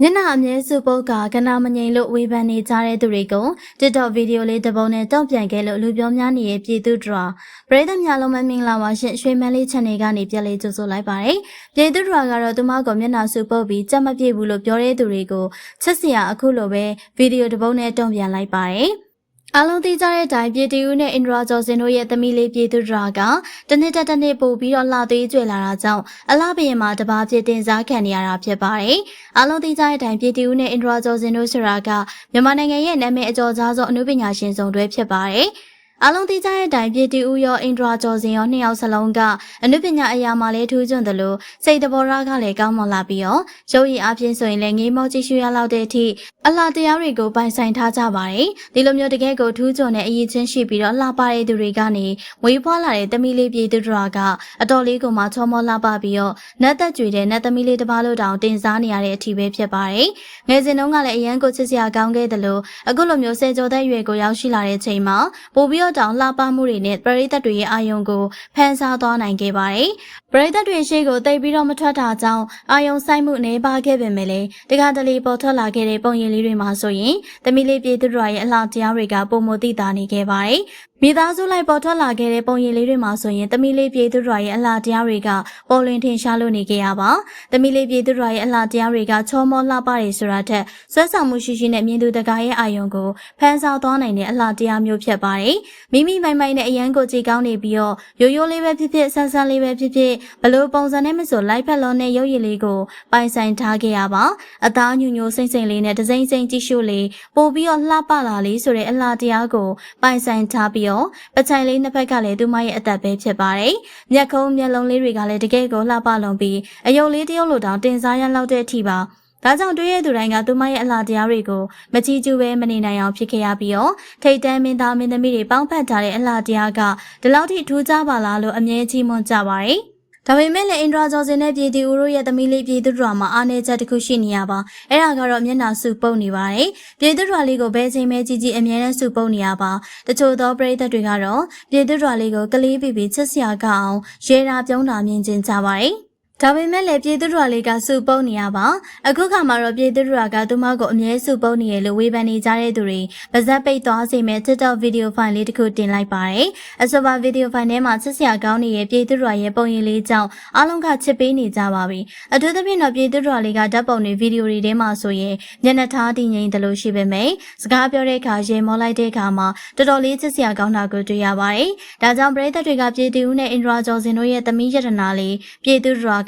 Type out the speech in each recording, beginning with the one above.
မျက်နှာအမြဲစုပုတ်ကကနာမငိန်လို့ဝေဖန်နေကြတဲ့သူတွေကို TikTok ဗီဒီယိုလေးတစ်ပုံနဲ့တုံ့ပြန်ခဲ့လို့လူပြောများနေတဲ့ပြည်သူတွေပရိသတ်များလုံးမမင်္ဂလာပါရှင်ရွှေမန်းလေး channel ကနေပြန်လေးကြိုဆိုလိုက်ပါတယ်ပြည်သူတွေကတော့သူမကိုမျက်နှာစုပုတ်ပြီးကြက်မပြည့်ဘူးလို့ပြောတဲ့သူတွေကိုချက်စရာအခုလိုပဲဗီဒီယိုတစ်ပုံနဲ့တုံ့ပြန်လိုက်ပါတယ် အလုံးသိကြတဲ့အတိုင်းပြည်တီဦးနဲ့အင်ဒရာကျော်စင်တို့ရဲ့သမီးလေးပြည်သူဒရာကတနစ်တက်တနစ်ပို့ပြီးတော့လှသေးကျွေလာတာကြောင့်အလှပရင်မှာတပါးဖြစ်တင်စားခံနေရတာဖြစ်ပါတယ်။အလုံးသိကြတဲ့အတိုင်းပြည်တီဦးနဲ့အင်ဒရာကျော်စင်တို့ဆိုတာကမြန်မာနိုင်ငံရဲ့နာမည်အကျော်ကြားဆုံးအမှုပညာရှင်ဆောင်တွဲဖြစ်ပါတယ်။ အလုံးသိကြတဲ့အတိုင်းပြည်တီဦးရောအင်ဒရာကျော်စင်ရောနှစ်ယောက်စလုံးကအမှုပညာအရာမှာလည်းထူးချွန်တယ်လို့စိတ်တဘောရကလည်းကောင်းမွန်လာပြီးတော့ရုပ်ရည်အပြင်ဆိုရင်လည်းငေးမောကြည့်ရှုရလောက်တဲ့အထိအလှတရားတွေကိုပိုင်ဆိုင်ထားကြပါတယ်ဒီလိုမျိုးတကယ်ကိုထူးချွန်တဲ့အရေးချင်းရှိပြီးတော့လှပတဲ့သူတွေကနေဝေးဖွားလာတဲ့သမီးလေးပြည်သူတို့ကအတော်လေးကိုမှချောမောလှပပြီးတော့နတ်သက်ကြွေတဲ့နတ်သမီးလေးတစ်ပါးလို့တောင်တင်စားနေရတဲ့အထိပဲဖြစ်ပါတယ်ငယ်စဉ်တုန်းကလည်းအရန်ကိုချစ်စရာကောင်းခဲ့တယ်လို့အခုလိုမျိုးစေကျော်တဲ့ရွယ်ကိုရောက်ရှိလာတဲ့ချိန်မှာပို့ပြီးတော့တောင်လှပမှုတွေနဲ့ပရိသတ်တွေရဲ့အာယုံကိုဖန်ဆားသွားနိုင်ခဲ့ပါတယ်ပရိသတ်တွေရှေ့ကိုတိတ်ပြီးတော့မထွက်တာကြောင့်အာယုံဆိုင်မှုနေပါခဲ့ပေမဲ့လည်းတခါတလေပေါ်ထွက်လာခဲ့တဲ့ပုံရိပ်လေးတွေမှာဆိုရင်သမီးလေးပြည်သူတို့ရဲ့အလှတရားတွေကပုံမသိတာနေခဲ့ပါတယ် မိသားစုလိုက်ပေါ်ထွက်လာခဲ့တဲ့ပုံရိပ်လေးတွေမှာဆိုရင်သမီးလေးပြည်သူတို့ရဲ့အလှတရားတွေကပေါ်လွင်ထင်ရှားလို့နေခဲ့ရပါသမီးလေးပြည်သူတို့ရဲ့အလှတရားတွေကချောမောလှပတယ်ဆိုတာထက်ဆွဲဆောင်မှုရှိရှိနဲ့မြင်သူတကာရဲ့အာယုံကိုဖန်ဆားသွားနိုင်တဲ့အလှတရားမျိုးဖြစ်ပါတယ်မိမိမိုင်မိုင်နဲ့အရန်ကိုကြည်ကောင်းနေပြီးတော့ရိုးရိုးလေးပဲဖြစ်ဖြစ်ဆန်းဆန်းလေးပဲဖြစ်ဖြစ်ဘလို့ပုံစံနဲ့မဆိုလိုက်ဖက်လုံးနဲ့ရုပ်ရည်လေးကိုပိုင်ဆိုင်ထားခဲ့ရပါအသားညူညိုစိမ့်စိမ့်လေးနဲ့ဒစိမ့်စိမ့်ကြည့်ရှုလေးပို့ပြီးတော့လှပလာလေးဆိုတဲ့အလှတရားကိုပိုင်ဆိုင်ထားပြီးတော့ပချိုင်လေးနှစ်ဖက်ကလည်းသူမရဲ့အသက်ပဲဖြစ်ပါတယ်မျက်ခုံးမျက်လုံးလေးတွေကလည်းတကယ်ကိုလှပလုံးပြီးအယုံလေးတရုပ်လိုတောင်တင်စားရလောက်တဲ့အထိပါဒါကြောင့်တွေ့ရသူတိုင်းကသူမရဲ့အလားတရားတွေကိုမကြည့်ကြည့်ပဲမနေနိုင်အောင်ဖြစ်ခဲ့ရပြီးတော့ထိတ်တန်းမင်းသားမင်းသမီးတွေပေါင်းဖက်ထားတဲ့အလားတရားကဒီလောက်ထိထူးခြားပါလားလို့အမြဲကြီးမွန်ကြပါတယ်။ ဒါပေမဲ့လည်းအင်ဒရာဂျော်စင်နဲ့ပြည်သူဦးတို့ရဲ့သမီးလေးပြည်သူတို့မှာအားနေချက်တစ်ခုရှိနေရပါ။အဲ့ဒါကတော့မျက်နှာစုပုတ်နေပါတယ်။ပြည်သူတို့လေးကိုဘယ်ချိန်မှကြီးကြီးအမြဲတမ်းစုပုတ်နေရပါ။တချို့သောပရိသတ်တွေကတော့ပြည်သူတို့လေးကိုကလေးပြပြချစ်စရာကောင်းရေရာပြုံးတာမြင်ကျင်ကြပါတယ်။ ဒါပေမဲ့လည်းပြည်သူတို့လေးကစုပုတ်နေရပါအခုခါမှာတော့ပြည်သူတို့ကသူမကိုအမြဲစုပုတ်နေရလို့ဝေဖန်နေကြတဲ့သူတွေပါဇက်ပိတ်သွားစေမဲ့ TikTok ဗီဒီယိုဖိုင်လေးတစ်ခုတင်လိုက်ပါတယ်အဆိုပါဗီဒီယိုဖိုင်ထဲမှာချစ်စရာကောင်းနေတဲ့ပြည်သူတို့ရဲ့ပုံရိပ်လေးကြောင့်အားလုံးကချစ်ပေးနေကြပါပြီအထူးသဖြင့်တော့ပြည်သူတို့လေးကဓာတ်ပုံတွေဗီဒီယိုတွေထဲမှာဆိုရင်မျက်နှာထားတည်ငြိမ်တယ်လို့ရှိပေမဲ့စကားပြောတဲ့အခါရေမောလိုက်တဲ့အခါမှာတော်တော်လေးချစ်စရာကောင်းတာကိုတွေ့ရပါတယ်ဒါကြောင့်ပရိသတ်တွေကပြည်သူနဲ့အင်ဒရာကျော်စင်တို့ရဲ့သမီးရတနာလေးပြည်သူတို့က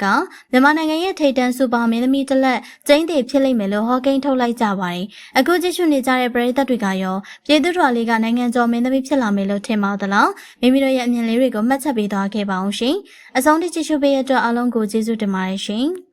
မြန်မာနိုင်ငံရဲ့ထိပ်တန်းစူပါမင်းသမီးတစ်လက်ကျင်းသေးဖြစ်လိမ့်မယ်လို့ဟောကိန်းထုတ်လိုက်ကြပါတယ်။အခုကြည့်ရှုနေကြတဲ့ပရိသတ်တွေကရောပြည်သူတော်လေးကနိုင်ငံကျော်မင်းသမီးဖြစ်လာမယ်လို့ထင်ပါသလား။မိမိတို့ရဲ့အမြင်လေးတွေကိုမှတ်ချက်ပေးသွားခဲ့ပါအောင်ရှင်။အဆုံးထိကြည့်ရှုပေးရတဲ့အတွက်အားလုံးကိုကျေးဇူးတင်ပါတယ်ရှင်။